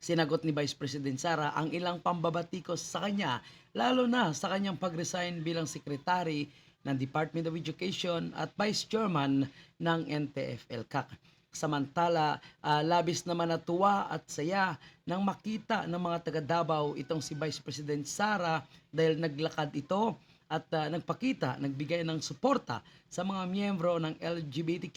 Sinagot ni Vice President Sara ang ilang pambabatikos sa kanya, lalo na sa kanyang pag-resign bilang sekretary ng Department of Education at Vice Chairman ng NTF-ELCAC. Samantala, ah, labis naman natuwa at saya nang makita ng mga taga Davao itong si Vice President Sara dahil naglakad ito at ah, nagpakita, nagbigay ng suporta sa mga miyembro ng LGBTQ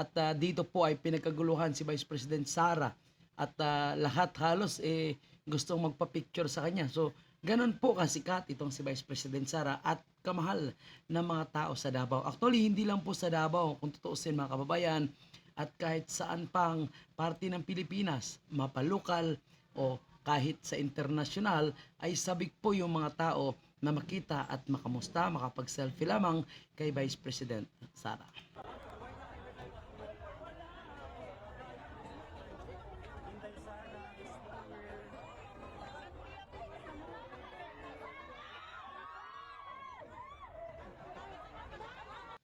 at ah, dito po ay pinagkaguluhan si Vice President Sara at ah, lahat halos eh gustong magpa-picture sa kanya. So, ganun po kasikat itong si Vice President Sara at kamahal ng mga tao sa Davao. Actually, hindi lang po sa Davao, kung tutuusin mga kababayan, at kahit saan pang parte ng Pilipinas, mapalukal o kahit sa internasyonal, ay sabik po yung mga tao na makita at makamusta, makapag-selfie lamang kay Vice President Sara.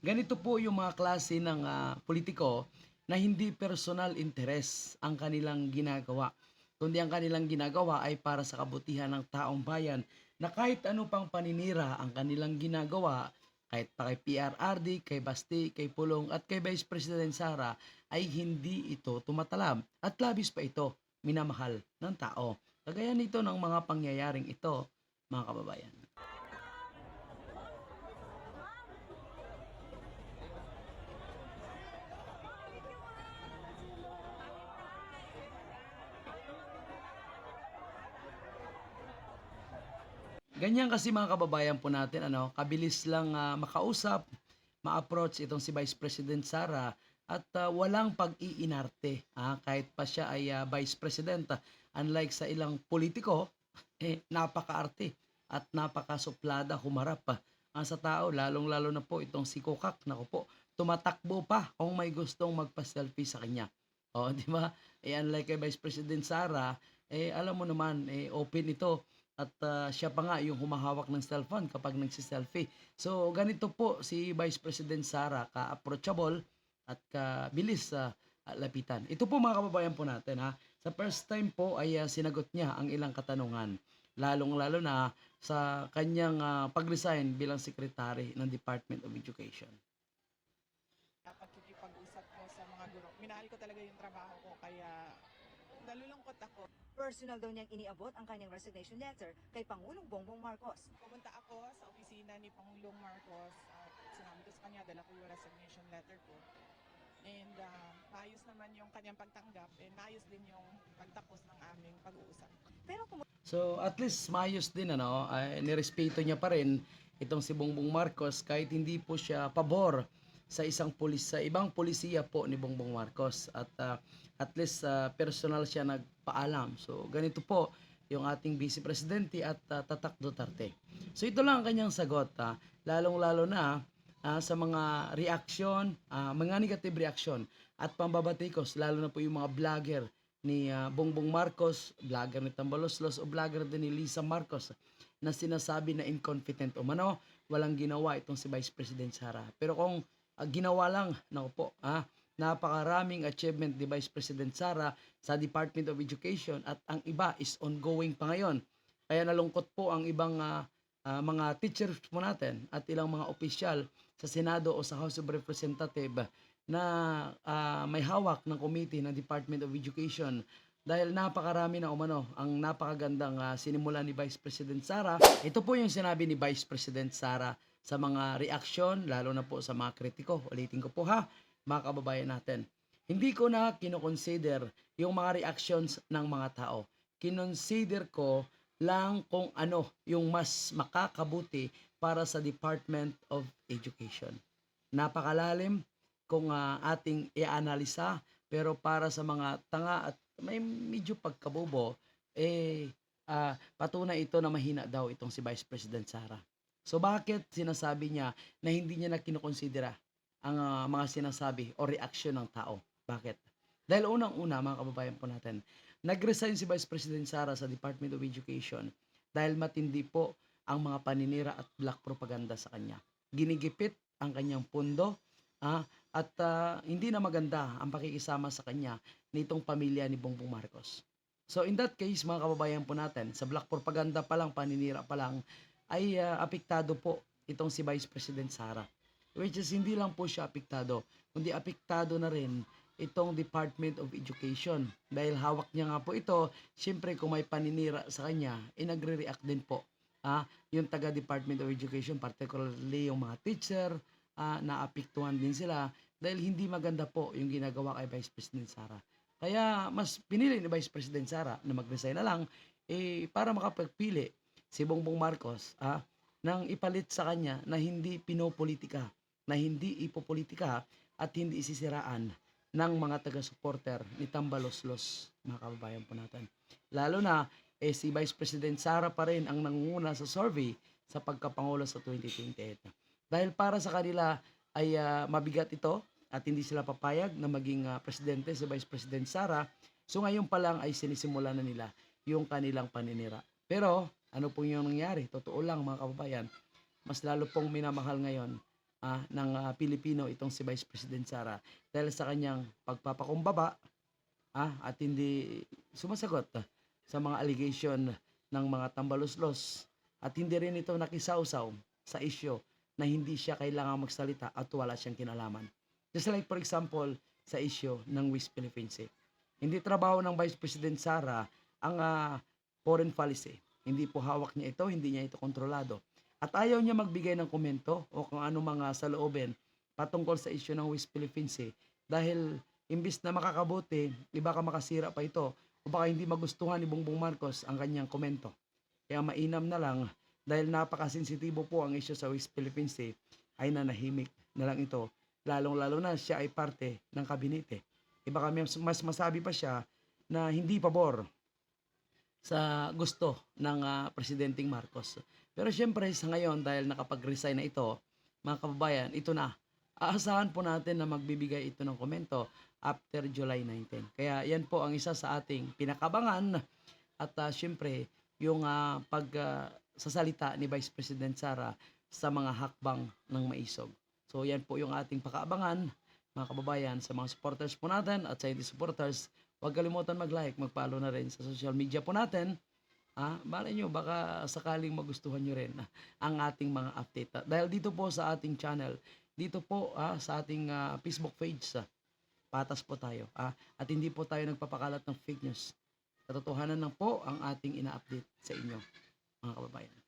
Ganito po yung mga klase ng ah, politiko na hindi personal interest ang kanilang ginagawa. Kundi ang kanilang ginagawa ay para sa kabutihan ng taong bayan na kahit ano pang paninira ang kanilang ginagawa, kahit pa kay PRRD, kay Basti, kay Pulong at kay Vice President Sara ay hindi ito tumatalab at labis pa ito minamahal ng tao. Kagaya nito ng mga pangyayaring ito, mga kababayan. Ganyan kasi mga kababayan po natin, ano, kabilis lang ah, makausap, ma-approach itong si Vice President Sara at ah, walang pag-iinarte ah, kahit pa siya ay ah, Vice President. ah. unlike sa ilang politiko, eh, napaka-arte at napaka-suplada humarap pa ah, sa tao, lalong-lalo na po itong si Kokak, nako po, tumatakbo pa kung may gustong magpa-selfie sa kanya. O, di ba? Eh, unlike kay Vice President Sara, eh, alam mo naman, eh, open ito at ah, siya pa nga yung humahawak ng cellphone kapag nagsi-selfie. So ganito po si Vice President Sara ka-approachable at ka-bilis sa lapitan. Ito po mga kababayan po natin ha. Sa first time po ay ah, sinagot niya ang ilang katanungan. Lalong-lalo na sa kanyang ah, pag-resign bilang secretary ng Department of Education. pagkikipag-usap ko sa mga guro. Minahal ko talaga yung trabaho ko kaya nalulungkot ako. Personal daw niyang iniabot ang kanyang resignation letter kay Pangulong Bongbong Marcos. Pumunta ako sa opisina ni Pangulong Marcos at sinabi ko sa kanya, dala ko yung resignation letter ko. And ah, maayos naman yung kanyang pagtanggap and maayos din yung pagtapos ng aming pag-uusap. Pero kung So at least maayos din ano, ay nirespeto niya pa rin itong si Bongbong Marcos kahit hindi po siya pabor sa isang pulis sa ibang polisiya po ni Bongbong Marcos at ah, at least ah, personal siya nagpaalam. So ganito po yung ating Vice Presidente at ah, Tatak Duterte. So ito lang ang kanyang sagot ha. Lalong-lalo na ah, sa mga reaction, ah, mga negative reaction at pambabatikos lalo na po yung mga vlogger ni ah, Bongbong Marcos, vlogger ni Tambaloslos o vlogger din ni Lisa Marcos na sinasabi na incompetent o mano, walang ginawa itong si Vice President Sara. Pero kung ah, ginawa lang, nako po, ah, napakaraming achievement ni Vice President Sara sa Department of Education at ang iba is ongoing pa ngayon. Kaya nalungkot po ang ibang ah, ah, mga teachers po natin at ilang mga opisyal sa Senado o sa House of Representative na ah, may hawak ng committee ng Department of Education dahil napakarami na umano ang napakagandang ah, sinimula ni Vice President Sara. Ito po yung sinabi ni Vice President Sara sa mga reaksyon, lalo na po sa mga kritiko. Ulitin ko po ha, mga kababayan natin. Hindi ko na kinoconsider yung mga reactions ng mga tao. Kinonsider ko lang kung ano yung mas makakabuti para sa Department of Education. Napakalalim kung ah, ating i-analisa pero para sa mga tanga at may medyo pagkabobo eh ah, patunay ito na mahina daw itong si Vice President Sara. So bakit sinasabi niya na hindi niya na kinokonsidera ang ah, mga sinasabi o reaksyon ng tao? Bakit? Dahil unang-una mga kababayan po natin, nag-resign si Vice President Sara sa Department of Education dahil matindi po ang mga paninira at black propaganda sa kanya. Ginigipit ang kanyang pundo ah, at ah, hindi na maganda ang pakikisama sa kanya nitong pamilya ni Bongbong Marcos. So in that case, mga kababayan po natin, sa black propaganda pa lang, paninira pa lang, ay ah, apektado po itong si Vice President Sara. Which is hindi lang po siya apektado, kundi apektado na rin itong Department of Education. Dahil hawak niya nga po ito, syempre kung may paninira sa kanya, eh nagre-react din po. Ah, yung taga Department of Education, particularly yung mga teacher, ah, naapektuhan din sila dahil hindi maganda po yung ginagawa kay Vice President Sara. Kaya mas pinili ni Vice President Sara na mag-resign na lang eh, para makapagpili si Bongbong Marcos ah, nang ipalit sa kanya na hindi pinopolitika, na hindi ipopolitika at hindi isisiraan ng mga taga-supporter ni Tambaloslos, mga kababayan po natin. Lalo na, eh, si Vice President Sara pa rin ang nangunguna sa survey sa pagkapangulo sa 2028. Dahil para sa kanila ay ah, mabigat ito at hindi sila papayag na maging ah, presidente si Vice President Sara. So ngayon pa lang ay sinisimula na nila yung kanilang paninira. Pero ano po yung nangyari? Totoo lang mga kababayan, mas lalo pong minamahal ngayon ah, ng ah, Pilipino itong si Vice President Sara dahil sa kanyang pagpapakumbaba ah, at hindi sumasagot sa mga allegation ng mga tambaluslos at hindi rin ito nakisawsaw sa isyo na hindi siya kailangan magsalita at wala siyang kinalaman. Just like for example sa isyo ng West Philippine Sea. Hindi trabaho ng Vice President Sara ang ah, foreign policy. Hindi po hawak niya ito, hindi niya ito kontrolado. At ayaw niya magbigay ng komento o kung ano mga saloobin patungkol sa isyu ng West Philippine Sea dahil imbis na makakabuti, iba ka makasira pa ito o baka hindi magustuhan ni Bongbong Marcos ang kanyang komento. Kaya mainam na lang dahil napakasensitibo po ang isyu sa West Philippine Sea ay nanahimik na lang ito lalong-lalo na siya ay parte ng kabinete. Iba kami mas masabi pa siya na hindi pabor sa gusto ng ah, Presidenteng Marcos. Pero syempre sa ngayon dahil nakapag-resign na ito, mga kababayan, ito na. Aasahan po natin na magbibigay ito ng komento after July 19. Kaya yan po ang isa sa ating pinakabangan at ah, syempre yung ah, pag ah, sasalita ni Vice President Sara sa mga hakbang ng maisog. So yan po yung ating pakaabangan mga kababayan sa mga supporters po natin at sa hindi supporters Huwag kalimutan mag-like, mag-follow na rin sa social media po natin. Ah, malay nyo, baka sakaling magustuhan nyo rin ang ating mga update. Ah, Dahil dito po sa ating channel, dito po ah, sa ating ah, Facebook page, ah, patas po tayo. Ah, at hindi po tayo nagpapakalat ng fake news. Katotohanan lang po ang ating ina-update sa inyo, mga kababayan.